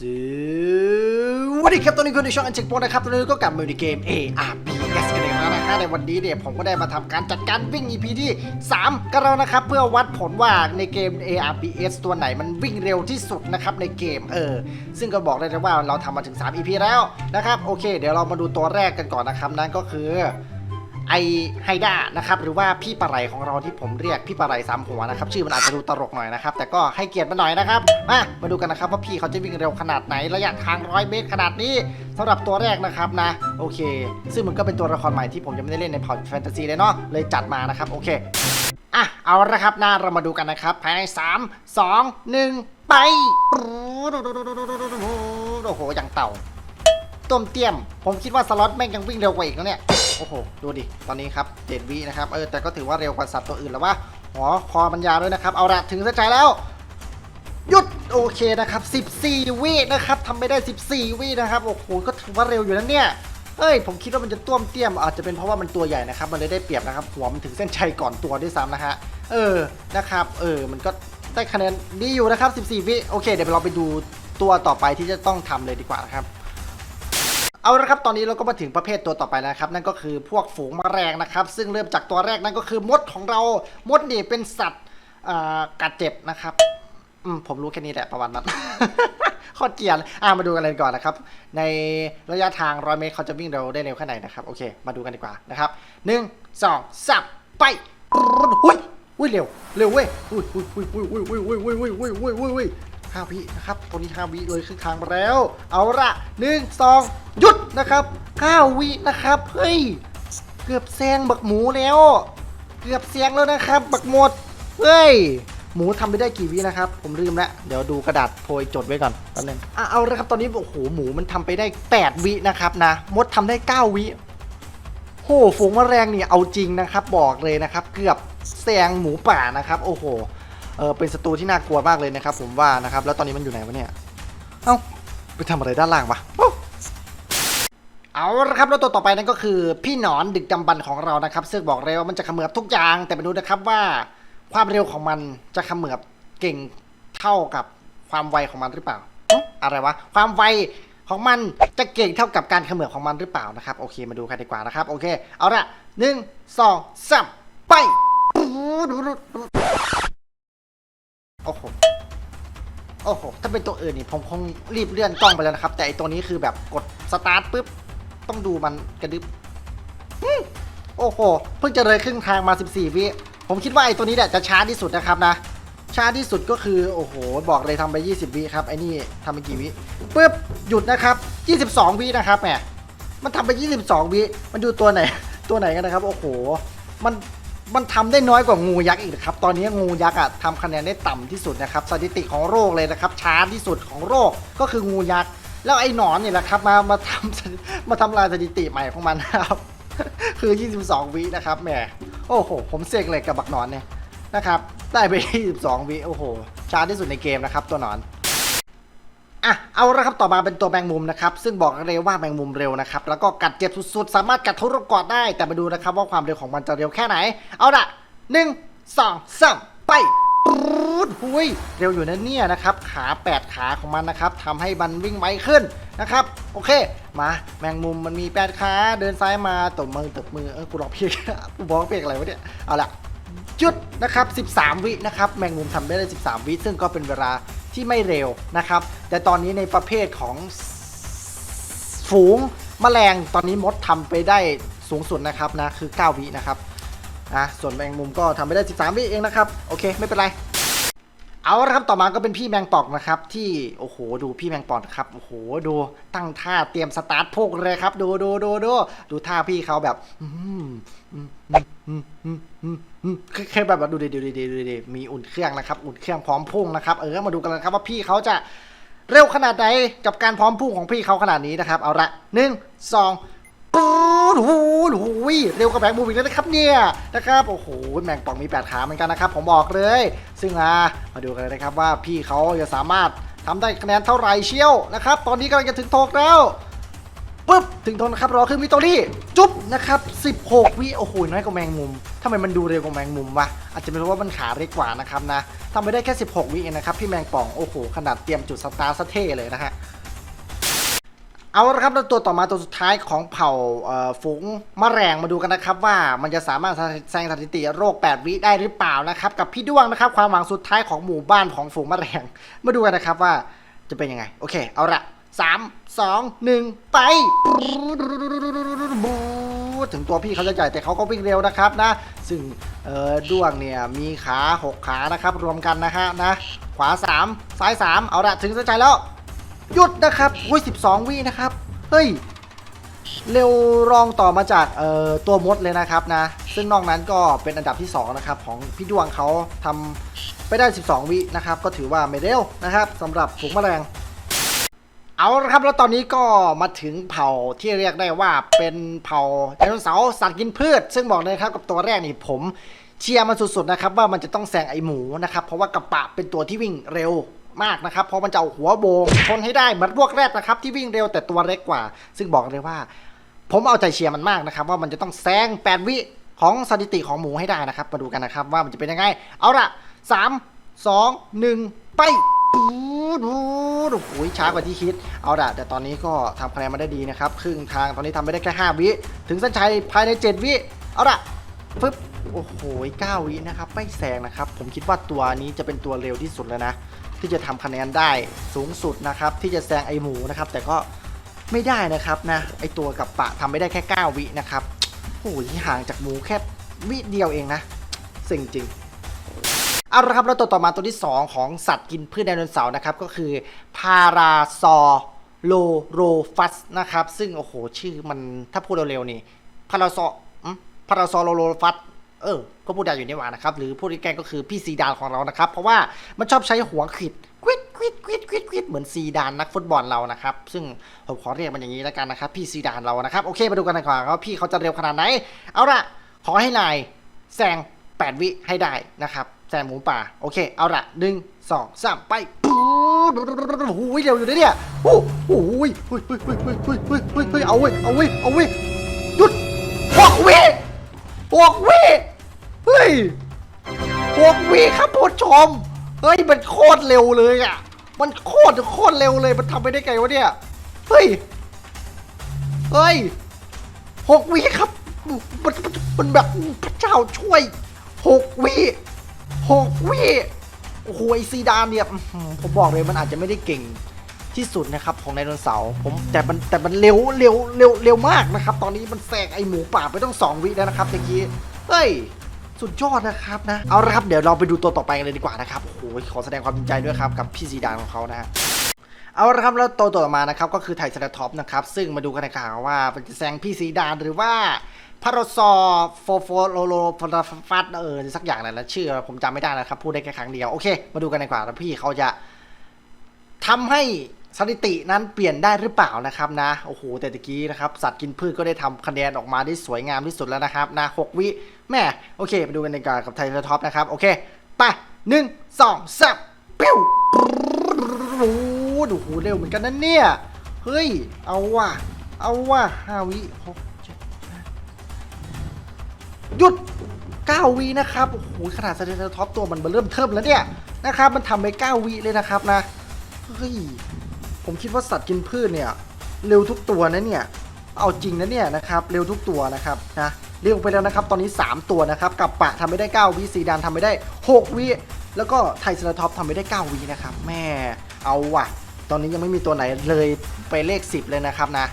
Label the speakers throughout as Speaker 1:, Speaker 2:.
Speaker 1: สวัสดีครับตอนนี้คุณในช่องอันเช็คโปนะครับตอนนี้ก็กลับมาในเกม A R B S กันอีกแล้วนะฮะในวันนี้เนี่ยผมก็ได้มาทำการจัดการวิ่ง EP ที่ 3 กันแล้วนะครับ เพื่อวัดผลว่าในเกม A R B S ตัวไหนมันวิ่งเร็วที่สุดนะครับในเกมเออ ซึ่งก็บอกได้เลยว่าเราทำมาถึง 3 EP แล้วนะครับโอเค เดี๋ยวเรามาดูตัวแรกกันก่อนนะครับนั่นก็คือ ไอไฮด้านะครับหรือว่าพี่ปลาไหลของเราที่ผมเรียกพี่ปลาไหลสามหัวนะครับชื่อมันอาจจะดูตลกหน่อยนะครับแต่ก็ให้เกียรติมันหน่อยนะครับมามาดูกันนะครับว่าพี่เขาจะวิ่งเร็วขนาดไหนระยะทางร้อยเมตรขนาดนี้สำหรับตัวแรกนะครับนะโอเค ซึ่งมันก็เป็นตัวละครใหม่ที่ผมยังไม่ได้เล่นในพอร์ตแฟนตาซีเลยเนาะเลยจัดมานะครับโอเคอะเอาละครับนะเรามาดูกันนะครับภายในสามสองหนึ่งไปโอ้โหอย่างเต่า ต้มเตี้ยม ผมคิดว่าสล็อตแม่งยังวิ่งเร็วกว่าอีกนะเนี่ย โอ้โห ดูดิ ตอนนี้ครับเจ็ดวินะครับ เออ แต่ก็ถือว่าเร็วกว่าสัตว์ตัวอื่นแล้วว่าหัวคอมันยาวด้วยนะครับ เอาละถึงเส้นชัยแล้ว หยุด โอเคนะครับ 14 วินะครับทำไม่ได้ 14 วินะครับ โอ้โห ก็ถือว่าเร็วอยู่นะเนี่ยเอ้ยผมคิดว่ามันจะต้วมเตี้ยมอาจจะเป็นเพราะว่ามันตัวใหญ่นะครับ มันเลยได้เปรียบนะครับ หัวมันถึงเส้นชัยก่อนตัวด้วยซ้ำนะฮะ เออ นะครับ เออ มันก็ได้คะแนนดีอยู่นะครับ 14 วิ โอเค เดี๋ยวเราไปดูตัวต่อไปที่จะต้องทำเลยดีกว่านะครับ เอาละครับตอนนี้เราก็มาถึงประเภทตัวต่อไปแล้วครับ นั่นก็คือพวกฝูงแมลงนะครับ ซึ่งเริ่มจากตัวแรกนั่นก็คือมดของเรา มดนี่เป็นสัตว์กัดเจ็บนะครับอืมผมรู้แค่นี้แหละประวัตินั้นโคตรเกียนอ่ามาดูกันเลยก่อนนะครับ ในระยะทางร้อยเมตรเขาจะวิ่งเร็วได้เร็วแค่ไหนนะครับ โอเค มาดูกันดีกว่านะครับหนึ่งสองสามไปอุ้ยอุ้ยเร็ว เร็วเว้ยอุ้ยอุ้ยอุ้ยอุ้ยอุ้ยอุ้ยอุ้ยอุ้ยอุ้ยอุ้ยอุ้ย ห้าวินะครับตัวนี้ห้าวิเลยครึ่งทางไปแล้ว เอาละหนึ่งสองหยุดนะครับเก้าวินะครับเฮ้ยเกือบแซงบักหมูแล้ว เกือบแซงแล้วนะครับ บักหมดเฮ้ยหมูทำไปได้กี่วินะครับ ผมลืมแล้วเดี๋ยวดูกระดาษโพยจดไว้ก่อนแป๊บนึงอะเอาละครับตอนนี้โอ้โหหมูมันทำไปได้ 8 วินะครับนะมดทำได้ 9 วิโหฝูงแมลงนี่เอาจริงนะครับ บอกเลยนะครับ เกือบแซงหมูป่านะครับ โอ้โห เออเป็นศัตรูที่น่ากลัวมากเลยนะครับ ผมว่านะครับ แล้วตอนนี้มันอยู่ไหนวะเนี่ย เอ้าไปทำอะไรด้านล่างวะเอาละครับแล้วตัวต่อไปนั่นก็คือ พี่หนอนดึกดำบรรพ์ของเรานะครับซึ่งบอกเลยว่ามันจะขมือบทุกอย่าง แต่มาดูนะครับว่าความเร็วของมันจะขมือบเก่งเท่ากับความไวของมันหรือเปล่าอะไรวะความไวของมันจะเก่งเท่ากับการขมือบของมันหรือเปล่านะครับโอเคมาดูกันดีกว่านะครับโอเค เอาละหนึ่งสองสามไป โอ้โห โอ้โห ถ้าเป็นตัวอื่นนี่ผมคงรีบเลื่อนกล้องไปแล้วนะครับ แต่ไอตัวนี้คือแบบกดสตาร์ทปุ๊บ ต้องดูมันกระดึบโอ้โห เพิ่งจะเลยครึ่งทางมา 14 วิ ผมคิดว่าไอตัวนี้แหละจะช้าที่สุดนะครับนะ ช้าที่สุดก็คือ โอ้โห บอกเลยทำไป 20 วิครับ ไอนี่ทำไปกี่วิปุ๊บ หยุดนะครับ 22 วินะครับแหม มันทำไป 22 วิ มันดูตัวไหน ตัวไหนกันนะครับ โอ้โห มัน มันทำได้น้อยกว่างูยักษ์อีกนะครับ ตอนนี้งูยักษ์อะทำคะแนนได้ต่ำที่สุดนะครับ สถิติของโรคเลยนะครับช้าที่สุดของโรคก็คืองูยักษ์ แล้วไอ้หนอนเนี่ยแหละครับมามาทำมาทำลายสถิติใหม่ของมันนะครับ คือ 22 วินะครับแหมโอ้โห ผมเสกเลยกับบักหนอนเนี่ยนะครับ ได้ไป22วิโอ้โหช้าที่สุดในเกมนะครับตัวหนอน อะเอาละครับต่อมาเป็นตัวแมงมุมนะครับซึ่งบอกเลยว่าแมงมุมเร็วนะครับแล้วก็กัดเจ็บสุดๆ สามารถกัดทุรกอดได้แต่มาดูนะครับว่าความเร็วของมันจะเร็วแค่ไหน เอาละหนึ่งสองสามไปปรูดหุยเร็วอยู่นะเนี่ยนะครับขา8ขาของมันนะครับทำให้มันวิ่งไวขึ้นนะครับโอเคมาแมงมุมมันมี8ขาเดินซ้ายมาตบมือตบมือเออกูรอเพลงกูบอกเพลงอะไรวะเนี่ยเอาละหยุดนะครับ 13 วินะครับแมงมุมทำได้เลย13 วิซึ่งก็เป็นเวลา ที่ไม่เร็วนะครับ แต่ตอนนี้ในประเภทของฝูงแมลงตอนนี้มดทำไปได้สูงสุดนะครับนะคือ 9 วินะครับนะส่วนแมงมุมก็ทำไปได้ 13 วิเองนะครับ โอเค ไม่เป็นไร เอาละครับต่อมาก็เป็นพี่แมงปองนะครับ ที่โอ้โหดูพี่แมงปองครับโอ้โหดูตั้งท่าเตรียมสตาร์ทพกเลยครับ ดูดูดูดูดูท่าพี่เขาแบบอืมอืมอืมอืมอืมอืมอืมแค่แบบดูดีดูดีดูดีมีอุ่นเครื่องนะครับ อุ่นเครื่องพร้อมพุ่งนะครับเออมาดูกันนะครับว่าพี่เขาจะเร็วขนาดไหนกับการพร้อมพุ่งของพี่เขาขนาดนี้นะครับ เอาละหนึ่งสอง ปูดหูดหูยเร็วกว่าแมงมุมอีกแล้วนะครับเนี่ยนะครับโอ้โหแมงป่องมีแปดขาเหมือนกันนะครับผมบอกเลย ซึ่งอะมาดูกันเลยนะครับว่าพี่เขาจะสามารถทำได้คะแนนเท่าไหร่เชี่ยวนะครับ ตอนนี้กำลังจะถึงโทกแล้วปุ๊บถึงโทนนะครับรอขึ้นวิตอรี่จุ๊บนะครับ 16 วิโอ้โหน้อยกว่าแมงมุมทำไมมันดูเร็วกว่าแมงมุมวะอาจจะเป็นเพราะว่ามันขาเล็กกว่านะครับนะทำไปได้แค่ 16 วิเองนะครับพี่แมงป่องโอ้โหขนาดเตรียมจุดสตาร์ทซะเท่เลยนะฮะ เอาละครับแล้วตัวต่อมาตัวสุดท้ายของเผ่าฝูงมแมลงมาดูกันนะครับ ว่ามันจะสามารถแซงสถิติโรค 8 วิได้หรือเปล่านะครับ กับพี่ด้วงนะครับ ความหวังสุดท้ายของหมู่บ้านของฝูงมแมลงมาดูกันนะครับว่าจะเป็นยังไง โอเค เอาละสามสองหนึ่งไปบูถึงตัวพี่เขาจะใหญ่แต่เขาก็วิ่งเร็วนะครับนะ ซึ่งด้วงเนี่ยมีขาหกขานะครับ รวมกันนะฮะนะ ขวาสามซ้ายสามเอาละถึงเส้นชัยแล้ว หยุดนะครับอุ้ย12 วินะครับ เฮ้ย เร็วรองต่อมาจากเอ่อตัวมดเลยนะครับนะ ซึ่งนอกนั้นก็เป็นอันดับที่ 2 นะครับ ของพี่ดวงเขาทำไปได้ 12 วินะครับ ก็ถือว่าไม่เร็วนะครับสำหรับฝูงแมลง เอาละครับ แล้วตอนนี้ก็มาถึงเผ่าที่เรียกได้ว่าเป็นเผ่าไดโนเสาร์สัตว์กินพืช ซึ่งบอกเลยครับกับตัวแรกนี่ผมเชียร์มันสุดๆนะครับว่ามันจะต้องแซงไอหมูนะครับเพราะว่ากระปะเป็นตัวที่วิ่งเร็ว มากนะครับ เพราะมันจะเอาหัวโบงชนให้ได้เหมือนพวกแรดนะครับ ที่วิ่งเร็วแต่ตัวเล็กกว่า ซึ่งบอกเลยว่า ผมเอาใจเชียร์มันมากนะครับ ว่ามันจะต้องแซง8วิของสถิติของหมูให้ได้นะครับ มาดูกันนะครับ ว่ามันจะเป็นยังไง เอาละ3 2 1ไปปูดูโอ้โหช้ากว่าที่คิด เอาละแต่ตอนนี้ก็ทำคะแนนมาได้ดีนะครับครึ่งทางตอนนี้ทำไปได้แค่5วิ ถึงเส้นชัยภายใน7วิ เอาละปึ๊บโอ้โห9วินะครับ ไม่แซงนะครับ ผมคิดว่าตัวนี้จะเป็นตัวเร็วที่สุดแล้วนะ ที่จะทำคะแนนได้สูงสุดนะครับ ที่จะแซงไอหมูนะครับ แต่ก็ไม่ได้นะครับนะไอตัวกับปะทำไม่ได้แค่ 9 วินะครับโอ้ยห่างจากหมูแค่วิเดียวเองนะสิ่งจริงเอาละครับแล้วตัวต่อมาตัวที่ 2 ของสัตว์กินพืชไดโนเสาร์นะครับ ก็คือพาราซอโลโรฟัสนะครับ ซึ่งโอ้โหชื่อมันถ้าพูดเร็วๆนี่พาราซอพาราซอโลโรฟัส เออ ก็พูดได้อยู่ในว่านะครับ หรือพูดง่ายๆก็คือพี่ซีดานของเรานะครับ เพราะว่ามันชอบใช้หัวขิดควิดควิดควิดควิดควิดเหมือนซีดานนักฟุตบอลเรานะครับ ซึ่งผมขอเรียกมันอย่างนี้แล้วกันนะครับ พี่ซีดานเรานะครับ โอเค มาดูกันน่อยก่อนว่าพี่เขาจะเร็วขนาดไหน เอาละขอให้นายแซง 8 วิให้ได้นะครับ แซงหมูป่า โอเค เอาละหนึ่งสองสามไปโอ้ยเร็วอยู่เนี่ยโอ้โหเฮ้ยเฮ้ยเฮ้ยเฮ้ยเฮ้ยเฮ้ยเฮ้ยเอาเว้ยเอาเว้ยเอาเว้ยหยุดหกวิหกวิ ฮ้ยหกวิครับผู้ชม เฮ้ย มันโคตรเร็วเลยอะ มันโคตรโคตรเร็วเลย มันทำไปได้ไงวะเนี่ย เฮ้ย เฮ้ยหกวิครับมันมันมันแบบพระเจ้าช่วยหกวิหกวิโอ้โหไอซีดานเนี่ยผมบอกเลยมันอาจจะไม่ได้เก่งที่สุดนะครับของไดโนเสาร์ผมแต่มันแต่มันเร็วเร็วเร็วเร็วมากนะครับ ตอนนี้มันแซงไอหมูป่าไปต้องสองวิแล้วนะครับตะกี้เฮ้ย สุดยอดนะครับนะ เอาละครับ เดี๋ยวเราไปดูตัวต่อไปกันเลยดีกว่านะครับโอ้โหขอแสดงความดีใจด้วยครับกับพี่ซีดานของเขานะฮะเอาละครับแล้วตัวต่อมานะครับก็คือไทเซราท็อปนะครับซึ่งมาดูกันนะครับว่าจะแซงพี่ซีดานหรือว่าพารซอโฟโฟโลโลฟาฟัดเออสักอย่างนั่นแหละชื่อผมจำไม่ได้นะครับพูดได้แค่ครั้งเดียวโอเค มาดูกันดีกว่าว่าพี่เขาจะทำให้ สถิตินั้นเปลี่ยนได้หรือเปล่านะครับนะโอ้โหแต่ตะกี้นะครับสัตว์กินพืชก็ได้ทำคะแนนออกมาได้สวยงามที่สุดแล้วนะครับนะหกวิแม่โอเคมาดูกันดีกว่ากับไทเซราท็อปนะครับโอเคไปหนึ่งสองสามปิ้วโอ้โหเร็วเหมือนกันนะเนี่ยเฮ้ยเอาว่ะเอาว่ะห้าวิหกเจ็ดหยุดเก้าวินะครับโอ้โหขนาดสเตนท็อปตัวมันเริ่มเทิมแล้วเนี่ยนะครับมันทำไปเก้าวิเลยนะครับนะเฮ้ย ผมคิดว่าสัตว์กินพืชเนี่ยเร็วทุกตัวนะเนี่ย เอาจริงนะเนี่ยนะครับเร็วทุกตัวนะครับนะเร็วไปแล้วนะครับตอนนี้ 3 ตัวนะครับกับปะทำไม่ได้ 9วิซีดานทำไม่ได้ 6วิแล้วก็ไทเซราท็อปทำไม่ได้ 9วินะครับแม่เอาว่ะ ตอนนี้ยังไม่มีตัวไหนเลยไปเลข 10 เลยนะครับนะ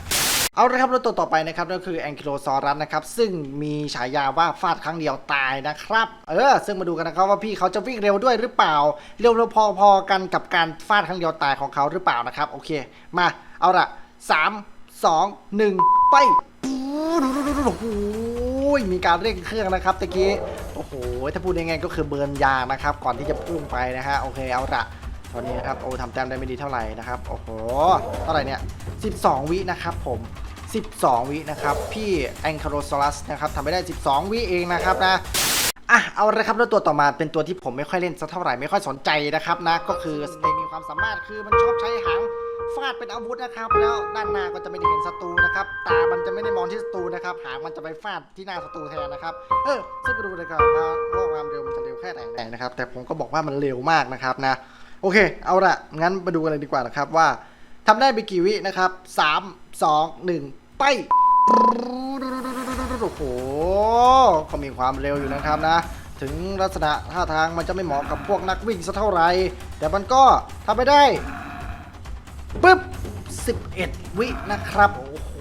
Speaker 1: เอาละครับแล้วตัวต่อไปนะครับนั่นคือแองคิโลซอรัสนะครับซึ่งมีฉายาว่าฟาดครั้งเดียวตายนะครับเออซึ่งมาดูกันนะครับว่าพี่เขาจะวิ่งเร็วด้วยหรือเปล่า เร็วพอๆกันกับการฟาดครั้งเดียวตายของเขาหรือเปล่านะครับโอเค มาเอาละสามสองหนึ่งไปโอ้โหมีการเร่งเครื่องนะครับตะกี้โอ้โหถ้าพูดยังไงก็คือเบิร์นยางนะครับ ก่อนที่จะพุ่งไปนะฮะโอเคเอาละตอนนี้นะครับโอ้ทำแต้มได้ไม่ดีเท่าไหร่นะครับโอ้โหเท่าไหร่เนี่ย12 วินะครับผม 12 วินะครับ พี่แองคาโรซอรัสนะครับทำไปได้ 12 วิเองนะครับนะอะเอาละครับแล้วตัวต่อมาเป็นตัวที่ผมไม่ค่อยเล่นสักเท่าไหร่ไม่ค่อยสนใจนะครับนะ ก็คือสเตมีความสามารถคือมันชอบใช้หางฟาดเป็นอาวุธนะครับ แล้วด้านหน้าก็จะไม่ได้เห็นศัตรูนะครับตามันจะไม่ได้มองที่ศัตรูนะครับ หางมันจะไปฟาดที่หน้าศัตรูแทนนะครับเออซึ่งไปดูเลยครับว่าว่าความเร็วมันจะเร็วแค่ไหนนะครับ แต่ผมก็บอกว่ามันเร็วมากนะครับนะ โอเค เอาละงั้นมาดูกันเลยดีกว่านะครับว่า ทำได้ไปกี่วินะครับสามสองหนึ่งไปโอ้โหก็มีความเร็วอยู่นะครับนะ ถึงลักษณะท่าทางมันจะไม่เหมาะกับพวกนักวิ่งสักเท่าไหร่แต่มันก็ทำไปได้ปึ๊บ11 วินะครับ โอ้โห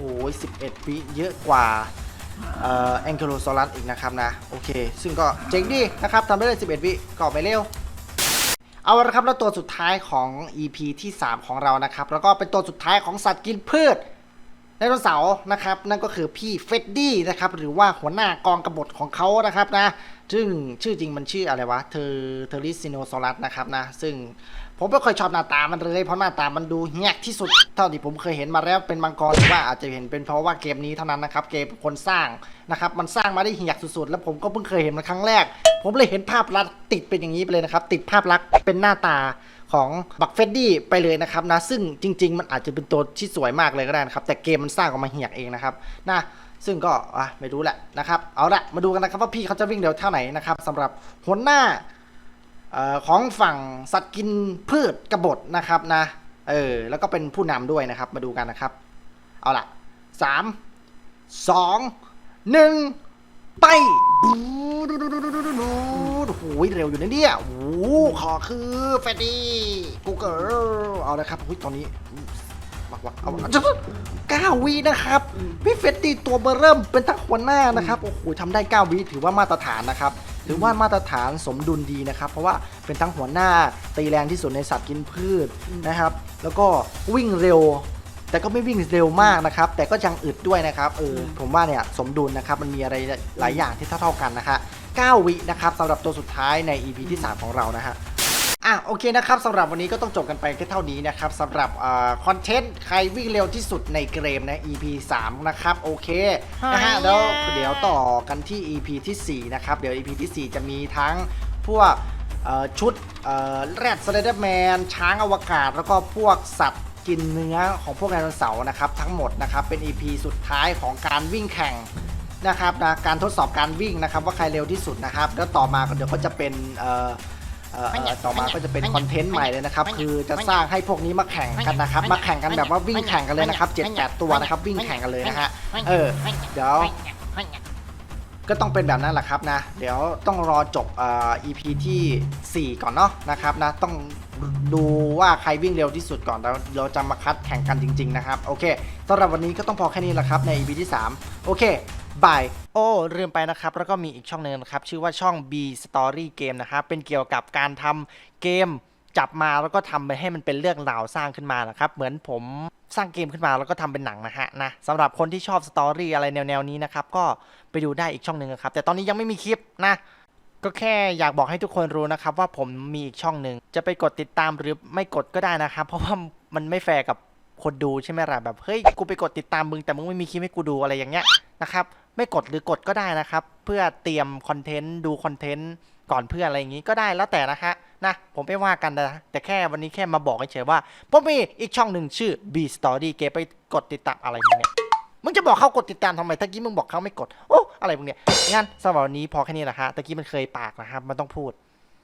Speaker 1: 11 วิเยอะกว่าเอ่อแองเกโลซอรัสอีกนะครับนะ โอเค ซึ่งก็เจ๋งดีนะครับทำได้เลย11 วิก็อไปเร็ว เอาละครับแล้วตัวสุดท้ายของ EP ที่ 3 ของเรานะครับ แล้วก็เป็นตัวสุดท้ายของสัตว์กินพืช ไดโนเสาร์นะครับนั่นก็คือพี่เฟดดี้นะครับหรือว่าหัวหน้ากองกบฏของเขานะครับนะซึ่งชื่อจริงมันชื่ออะไรวะเทอร์เทอริซิโนซอรัสนะครับนะซึ่งผมไม่ค่อยชอบหน้าตามันเลยเพราะหน้าตามันดูแงกที่สุด เท่าที่ผมเคยเห็นมาแล้วเป็นมังกรหรือว่าอาจจะเห็นเป็นเพราะว่าเกมนี้เท่านั้นนะครับเกมคนสร้างนะครับมันสร้างมาได้เหียกสุดๆ แล้วผมก็เพิ่งเคยเห็นมันครั้งแรก ผมเลยเห็นภาพลักษณ์ติดเป็นอย่างนี้ไปเลยนะครับติดภาพลักษณ์เป็นหน้าตา ของบักเฟดดี้ไปเลยนะครับนะซึ่งจริง ๆ มันอาจจะเป็นตัวที่สวยมากเลยก็ได้นะครับ แต่เกมมันสร้างออกมาเหียกเองนะครับนะซึ่งก็อะไม่รู้แหละนะครับ เอาละมาดูกันนะครับว่าพี่เขาจะวิ่งเร็วเท่าไหร่นะครับสำหรับหัวหน้าออของฝั่งสัตว์กินพืชกระบฏนะครับนะเออแล้วก็เป็นผู้นำด้วยนะครับมาดูกันนะครับ เอาละสามสองหนึ่ง ไปโอ้โหเร็วอยู่นะเนี่ยโอ้โหขอคือเฟดดี้กูเกิลเอาละครับอุ๊ยตอนนี้วักวักเอาจะเก้าวินะครับ พี่เฟดดี้ตัวเบอร์เริ่มเป็นทั้งหัวหน้านะครับ โอ้โหทำได้เก้าวิถือว่ามาตรฐานนะครับ ถือว่ามาตรฐานสมดุลดีนะครับ เพราะว่าเป็นทั้งหัวหน้าตีแรงที่สุดในสัตว์กินพืชนะครับ แล้วก็วิ่งเร็ว แต่ก็ไม่วิ่งเร็วมากนะครับ แต่ก็ยังอึดด้วยนะครับเออผมว่าเนี่ยสมดุลนะครับมันมีอะไรหลายอย่างที่เท่าๆกันนะคะ9วินะครับสำหรับตัวสุดท้ายใน EP ที่ 3 ของเรานะฮะอะโอเคนะครับสำหรับวันนี้ก็ต้องจบกันไปแค่เท่านี้นะครับสำหรับคอนเทนต์ใครวิ่งเร็วที่สุดในเกมนะ EP 3 นะครับ โอเคนะฮะแล้วเดี๋ยวต่อกันที่ EP ทีสี่4 นะครับ เดี๋ยว EP ทีสี่4 จะมีทั้งพวกเอ่อชุดเอ่อแรดสไลเดอร์แมนช้างอวกาศ แล้วก็พวกสัตว์ กินเนื้อของพวกไดโนเสาร์นะครับทั้งหมดนะครับเป็น EP สุดท้ายของการวิ่งแข่งนะครับนะการทดสอบการวิ่งนะครับว่าใครเร็วที่สุดนะครับแล้วต่อมาก็เดี๋ยวก็จะเป็นเอ่อเอ่อเอ่อต่อมาก็จะเป็นคอนเทนต์ใหม่เลยนะครับคือจะสร้างให้พวกนี้มาแข่งกันนะครับมาแข่งกันแบบว่าวิ่งแข่งกันเลยนะครับ7 8ตัวนะครับวิ่งแข่งกันเลยนะฮะเออเดี๋ยว ก็ต้องเป็นแบบนั้นแหละครับนะ เดี๋ยวต้องรอจบเอ่อ EP ที่ 4 ก่อนเนาะนะครับนะต้องดูว่าใครวิ่งเร็วที่สุดก่อนแล้วเราจะมาคัดแข่งกันจริง ๆ นะครับ โอเคสำหรับวันนี้ก็ต้องพอแค่นี้แหละครับใน EP ที่ 3 โอเคบายโอ้ลืมไปนะครับ แล้วก็มีอีกช่องหนึงนะครับ ชื่อว่าช่อง B Story Game นะครับ เป็นเกี่ยวกับการทำเกมจับมาแล้วก็ทำไปให้มันเป็นเรื่องราวสร้างขึ้นมานะครับ เหมือนผม สร้างเกมขึ้นมาแล้วก็ทำเป็นหนังนะฮะนะสำหรับคนที่ชอบสตอรี่อะไรแนวๆนี้นะครับก็ไปดูได้อีกช่องหนึ่งนะครับ แต่ตอนนี้ยังไม่มีคลิปนะ ก็แค่อยากบอกให้ทุกคนรู้นะครับ ว่าผมมีอีกช่องหนึ่งจะไปกดติดตามหรือไม่กดก็ได้นะครับ เพราะว่ามันไม่แฟร์กับคนดูใช่ไหมล่ะแบบเฮ้ยกูไปกดติดตามมึงแต่มึงไม่มีคลิปให้กูดูอะไรอย่างเงี้ยนะครับไม่กดหรือกดก็ได้นะครับ เพื่อเตรียมคอนเทนต์ดูคอนเทนต์ก่อนเพื่อนอะไรอย่างงี้ก็ได้แล้วแต่นะคะ นะ ผมไม่ว่ากันนะ แต่แค่วันนี้แค่มาบอกเฉยๆว่าผมมีอีกช่องหนึ่งชื่อ B Story เกไปกดติดตามอะไรมึงเนี่ยมึงจะบอกเขากดติดตามทำไมตะกี้มึงบอกเขาไม่กด โอ้ อะไรพวกเนี้ยงั้นสำหรับวันนี้พอแค่นี้แหละฮะตะกี้มันเคยปากนะครับมันต้องพูด